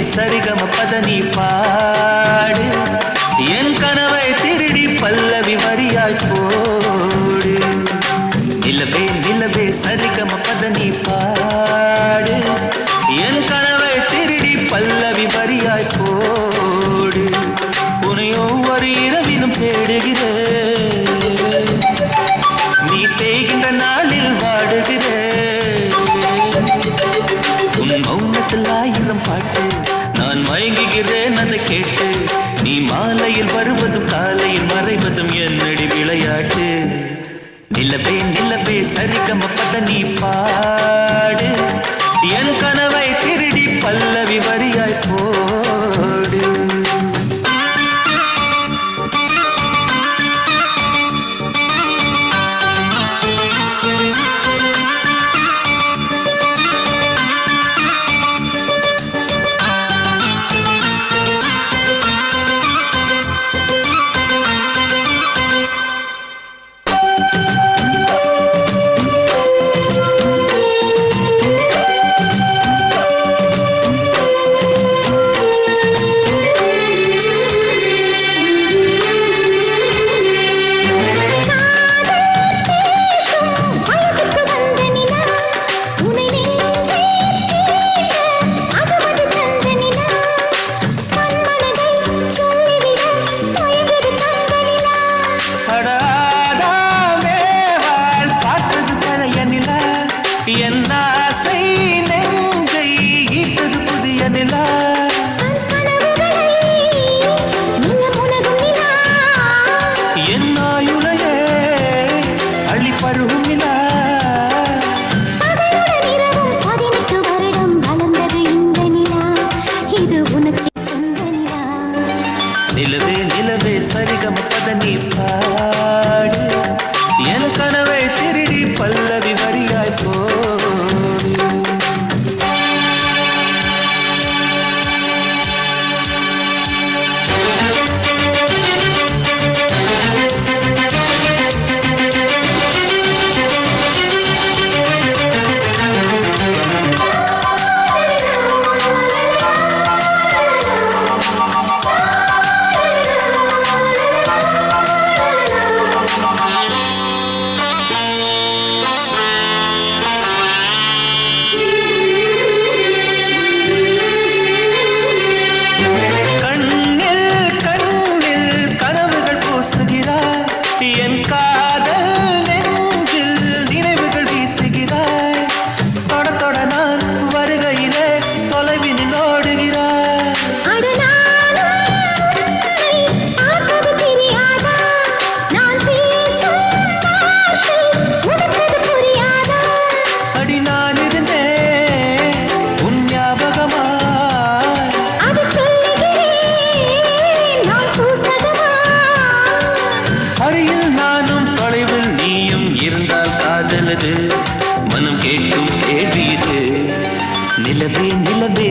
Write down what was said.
சரிகம பதனி பாடு. என் கனவை திருடி பல்லவி வரியாய் போடு. நிலவே நிலவே சரிகம பதனி பாடு. என் கனவை திருடி பல்லவி வரியாய் போடு. உனையோ ஒரு இரவிலும் தேடுகிறேன். நீ தேய்கின்ற நான் சரிகம நீ பா என் ஆசை நெஞ்சை ஈட்டது புதிய நிலா. என் ஆயுளையே அள்ளி பருகும் நிலா. பகலுடன் இரவும்